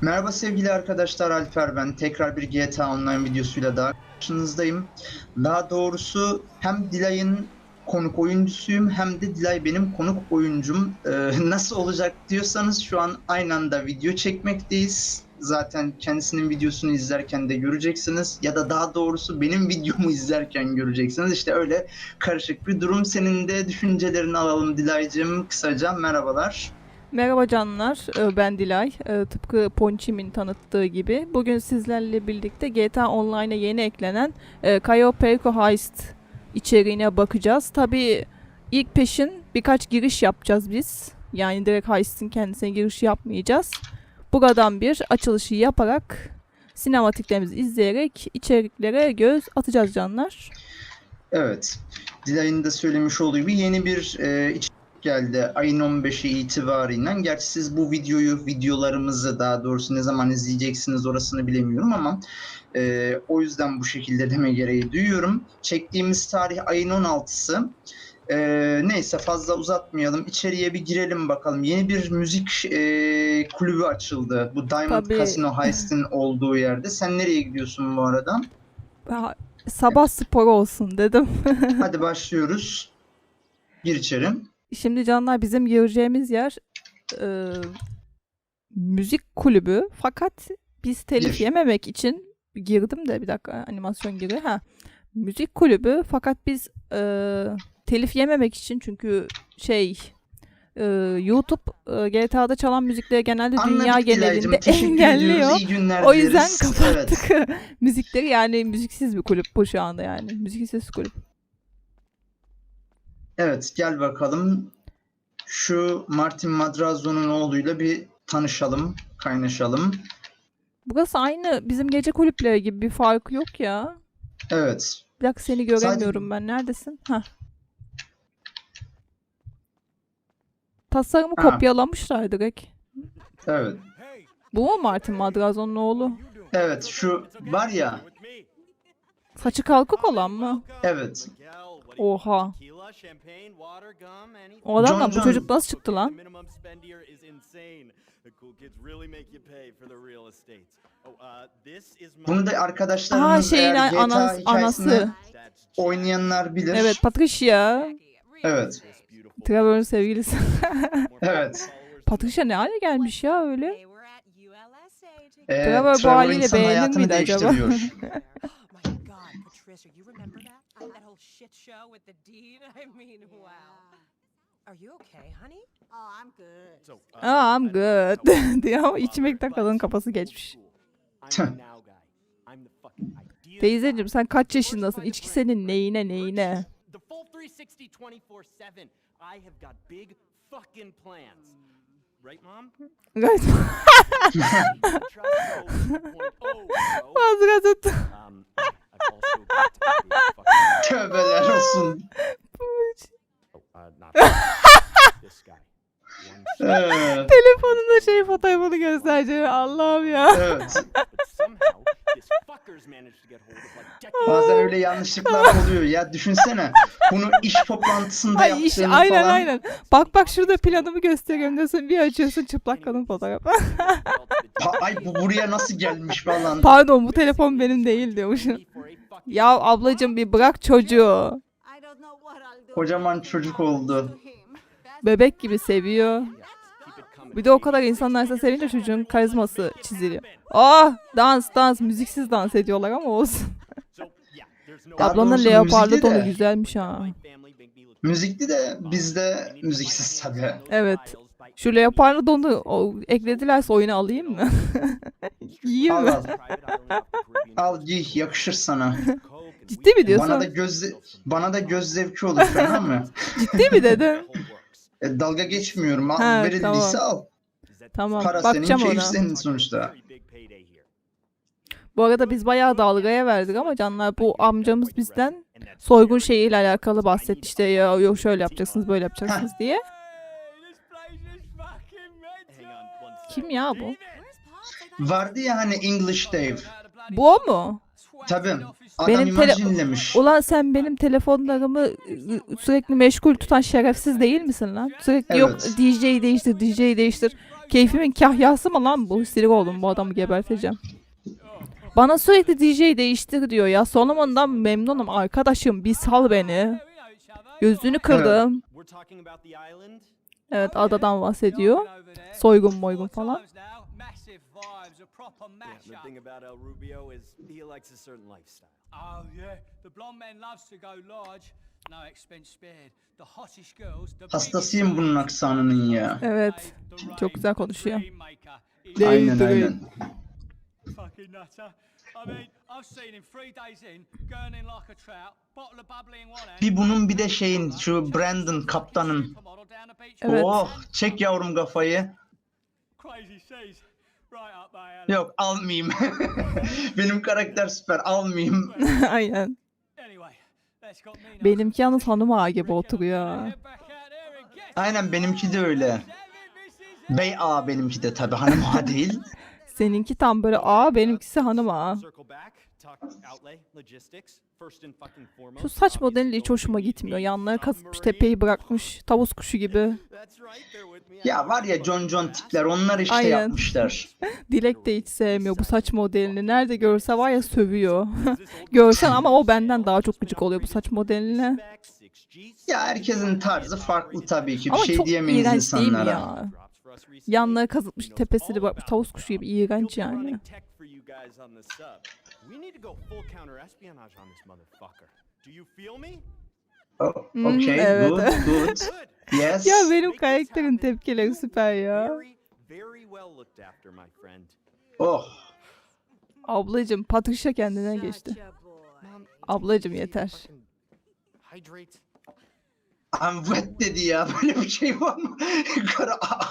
Merhaba sevgili arkadaşlar Alper ben. Tekrar bir GTA Online videosuyla daha karşınızdayım. Daha doğrusu hem Dilay'ın konuk oyuncusuyum hem de Dilay benim konuk oyuncum. Ee, nasıl olacak diyorsanız şu an aynı anda video çekmekteyiz. Zaten kendisinin videosunu izlerken de göreceksiniz. Ya da daha doğrusu benim videomu izlerken göreceksiniz. İşte öyle karışık bir durum. Senin de düşüncelerini alalım Dilay'cığım. Kısaca merhabalar. Merhaba canlar, Ee, ben Dilay. Ee, Tıpkı Ponçim'in tanıttığı gibi bugün sizlerle birlikte GTA Online'a yeni eklenen e, Cayo Perico Heist içeriğine bakacağız. Tabii ilk peşin birkaç giriş yapacağız biz. Yani direkt Heist'in kendisine giriş yapmayacağız. Buradan bir açılışı yaparak sinematiklerimizi izleyerek içeriklere göz atacağız canlar. Evet. Dilay'ın da söylemiş olduğu gibi yeni bir e, içerik geldi ayın 15'i itibariyle. Gerçi siz bu videoyu, videolarımızı daha doğrusu ne zaman izleyeceksiniz orasını bilemiyorum ama e, o yüzden bu şekilde deme gereği duyuyorum. Çektiğimiz tarih ayın 16'sı. E, neyse fazla uzatmayalım. İçeriye bir girelim bakalım. Yeni bir müzik e, kulübü açıldı. Bu Diamond Tabii. Casino Heist'in olduğu yerde. Sen nereye gidiyorsun bu arada? Ha, Sabah sporu olsun dedim. Hadi başlıyoruz. Gir içeri. Şimdi canlar bizim gireceğimiz yer e, müzik kulübü. Fakat biz telif Gir. yememek için girdim de bir dakika animasyon giri. Ha. Müzik kulübü fakat biz e, telif yememek için çünkü şey e, YouTube e, GTA'da çalan müzikleri genelde dünya Anladık Dilay'cığım. genelinde engelliyor. O yüzden dileriz. kapattık Evet. müzikleri yani müziksiz bir kulüp bu şu anda yani. Müziksiz kulüp. Evet gel bakalım. Şu Martin Madrazo'nun oğluyla bir tanışalım, kaynaşalım. Burası aynı bizim gece kulüpleri gibi bir farkı yok ya. Evet. Bir dakika seni göremiyorum ben. Neredesin? Hah. Tasarımı Ha. kopyalamışlar direkt. Evet. Bu mu Martin Madrazon'un oğlu? Evet şu var ya. Saçı kalkık olan mı? Evet. Oha. O John adamdan bu John. çocuk nasıl çıktı lan? Bunu da Aa arkadaşlarımız şeyin eğer GTA anas, anası. oynayanlar bilir. Evet Patricia. Evet. Trevor'ın sevgilisi. Evet. Patricia ne hale gelmiş ya öyle? Ee, Trevor bu Trevor haliyle insan beğenir miydi acaba? Oh Patricia, you remember that? That whole shit show with the dean? I mean, wow. Are you okay, honey? Oh, I'm good. Aa I'm good. diyor içmekten kadının kafası geçmiş. Teyzeciğim sen kaç yaşındasın? İçki senin neyine neyine? The full 360 24/7. I have got big fucking plans. Right, mom? Gayet Trust Joe 2.0, bro. ağzına tuttu. I've also got a big fucking. Tövbeler olsun. Oh, uh, Telefonunda şey fotoğrafını göstereceğim. Allah'ım ya. evet. Bazen öyle yanlışlıklar oluyor ya. Düşünsene. Bunu iş toplantısında Ay iş yaptığını aynen falan. aynen. Bak bak şurada planımı gösteriyorum diyorsun. Bir açıyorsun çıplak kadın fotoğrafı. Ay bu buraya nasıl gelmiş falan. Pardon bu telefon benim değil diyormuşum. Ya ablacığım bir bırak çocuğu. Kocaman çocuk oldu. Bebek gibi seviyor. Bir de o kadar insanlar ise sevince çocuğun karizması çiziliyor. Ah dans dans müziksiz dans ediyorlar ama olsun. Ablanın leoparlı de- güzelmiş ha. Müzikli de bizde müziksiz tabii. Evet. Şu leoparlı donu o, ekledilerse oyuna alayım mı? Yiyeyim mi? al. Al giy yakışır sana. Ciddi mi diyorsun? Bana da göz bana da göz zevki olur tamam mı? Ciddi mi dedin? E, dalga geçmiyorum. Al, Ha, verildiyse al. Tamam Para bakacağım senin, keyif ona. senin sonuçta. Bu arada biz bayağı dalgaya verdik ama canlar bu amcamız bizden soygun şeyiyle alakalı bahsetti işte ya yok şöyle yapacaksınız böyle yapacaksınız diye. Kim ya bu? Vardı ya hani English Dave. Bu o mu? Tabii. Adam Benim tele- Imagine'lemiş. Ulan sen benim telefonlarımı ı, sürekli meşgul tutan şerefsiz değil misin lan? Sürekli yok Evet. DJ değiştir, DJ değiştir. Keyfimin kahyası mı lan bu? Sinir oldum bu adamı geberteceğim. Bana sürekli DJ değiştir diyor ya. Solomon'dan memnunum arkadaşım. Bir sal beni. Gözünü kırdım. We're Evet adadan bahsediyor. Soygun moygun falan. Yeah, the thing about El Rubio is he likes a certain lifestyle. Oh yeah, the blonde man loves to go large. No expense spared. The hottest girls, the Hastasıyım bunun aksanının ya. Evet. Çok güzel konuşuyor. Aynen aynen. Fucking nutter. I mean, I've seen him three days in, gurning like a trout, bottle of bubbly in one hand. Bir bunun bir de şeyin şu Brandon kaptanın. Evet. Oh çek yavrum kafayı. Yok almayayım. Benim karakter süper almayayım. Aynen. Benimki yalnız hanım ağa gibi oturuyor. Aynen benimki de öyle. Bey A benimki de tabi hanım A değil. Seninki tam böyle ağa benimkisi hanım foremost. Şu saç modeli hiç hoşuma gitmiyor. BP, Yanları kazıtmış tepeyi bırakmış. Tavus kuşu gibi. Ya var ya John John tipler onlar işte Aynen. yapmışlar. Dilek de hiç sevmiyor bu saç modelini. Nerede görse var ya sövüyor. Görsen ama o benden daha çok gıcık oluyor bu saç modeline. Ya herkesin tarzı farklı tabii ki bir Ama şey çok diyemeyiz iğrenç değil mi insanlara. ya? Yanları kazıtmış tepesini bırakmış tavus kuşu gibi iğrenç yani. Oh, Hmm, okay, evet. good, good. Good. Yes. Ya benim karakterin tepkileri süper ya. Oh. Ablacım Patricia kendine geçti. Ablacım yeter. Hydrate. I'm wet dedi ya. Böyle bir şey var mı? Karı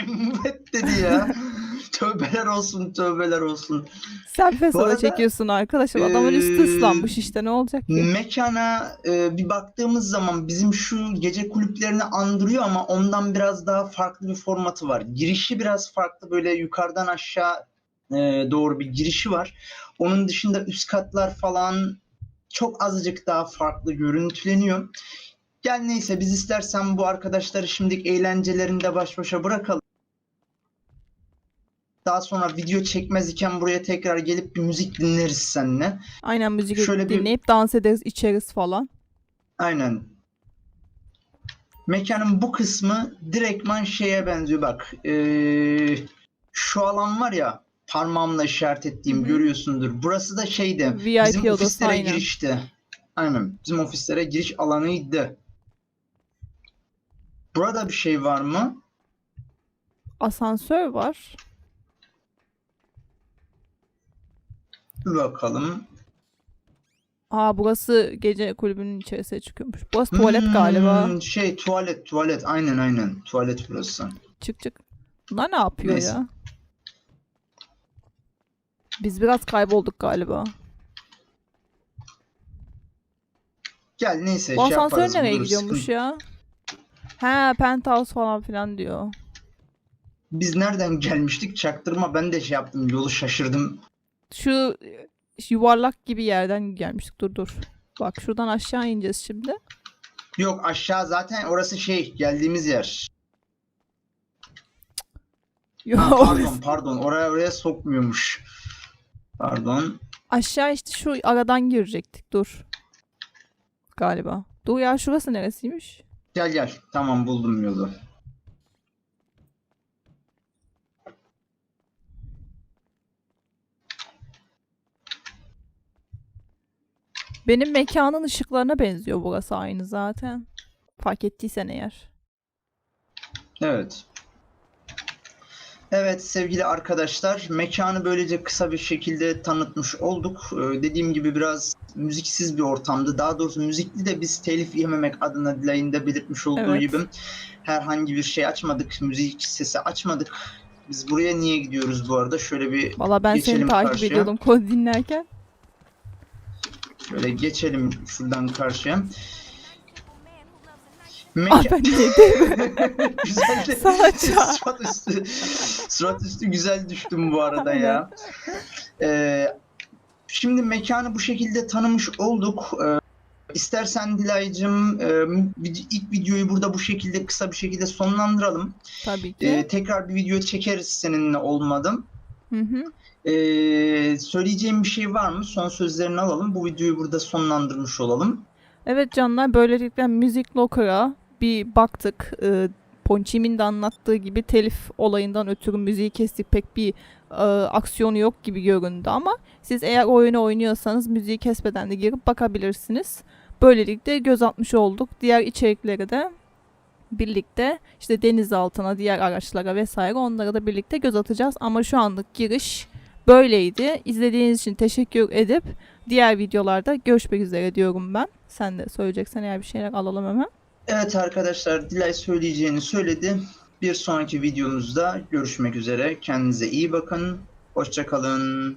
I'm wet dedi ya. tövbeler olsun, tövbeler olsun. Sen fesada çekiyorsun arkadaşım. Adamın üstü eee, ıslanmış işte ne olacak ki? Mekana e, bir baktığımız zaman bizim şu gece kulüplerini andırıyor ama ondan biraz daha farklı bir formatı var. Girişi biraz farklı böyle yukarıdan aşağı e, doğru bir girişi var. Onun dışında üst katlar falan çok azıcık daha farklı görüntüleniyor. Gel neyse biz istersen bu arkadaşları şimdilik eğlencelerinde baş başa bırakalım. Daha sonra video çekmez iken buraya tekrar gelip bir müzik dinleriz seninle. Aynen müzik şöyle bir- dinleyip dans ederiz, içeriz falan. Aynen. Mekanın bu kısmı direktman şeye benziyor bak. Ee, şu alan var ya parmağımla işaret ettiğim Hı görüyorsundur. Burası da şeydi. VIP bizim odası, ofislere aynen. girişti. Aynen. Bizim ofislere giriş alanıydı. Burada bir şey var mı? Asansör var. Bir bakalım. Aa burası gece kulübünün içerisine çıkıyormuş. Burası tuvalet galiba. Hmm, Şey tuvalet tuvalet aynen aynen tuvalet burası. Çık çık. Bunlar ne yapıyor Neyse. ya? Biz biraz kaybolduk galiba. Gel neyse Bu şey asansör nereye gidiyormuş ya? He penthouse falan filan diyor. Biz nereden gelmiştik çaktırma ben de şey yaptım yolu şaşırdım. Şu yuvarlak gibi yerden gelmiştik. Dur dur. Bak şuradan aşağı ineceğiz şimdi. Yok aşağı zaten orası şey geldiğimiz yer. Yo, Ha, pardon pardon oraya oraya sokmuyormuş. Pardon. aşağı işte şu aradan girecektik. Dur. Galiba. Dur ya şurası neresiymiş? Gel gel tamam buldum yolu. Benim mekanın ışıklarına benziyor burası aynı zaten. Fark ettiysen eğer. Evet. Evet sevgili arkadaşlar mekanı böylece kısa bir şekilde tanıtmış olduk. Ee, dediğim gibi biraz müziksiz bir ortamdı. Daha doğrusu müzikli de biz telif yememek adına Dilay'ın da belirtmiş olduğu Evet. gibi herhangi bir şey açmadık. Müzik sesi açmadık. Biz buraya niye gidiyoruz bu arada? Şöyle bir Valla ben seni takip karşıya. ediyordum kod dinlerken. Şöyle geçelim şuradan karşıya. Ah Mekan... ben yedim. güzel de çağır. surat üstü, surat üstü güzel düştüm bu arada ya. Ee, şimdi mekanı bu şekilde tanımış olduk. Ee, İstersen Dilay'cığım e, ilk videoyu burada bu şekilde kısa bir şekilde sonlandıralım. Tabii ki. E, tekrar bir video çekeriz seninle olmadım. Hı hı. E, söyleyeceğim bir şey var mı? Son sözlerini alalım. Bu videoyu burada sonlandırmış olalım. Evet canlar böylelikle Music Locker'a bir baktık. Ee, Ponçim'in de anlattığı gibi telif olayından ötürü müziği kestik pek bir e, aksiyonu yok gibi göründü ama siz eğer oyunu oynuyorsanız müziği kesmeden de girip bakabilirsiniz. Böylelikle göz atmış olduk. Diğer içerikleri de birlikte işte deniz altına, diğer araçlara vesaire onlara da birlikte göz atacağız. Ama şu anlık giriş böyleydi. İzlediğiniz için teşekkür edip diğer videolarda görüşmek üzere diyorum ben. Sen de söyleyeceksen eğer bir şeyler alalım hemen. Evet arkadaşlar Dilay söyleyeceğini söyledi. Bir sonraki videomuzda görüşmek üzere. Kendinize iyi bakın. Hoşçakalın.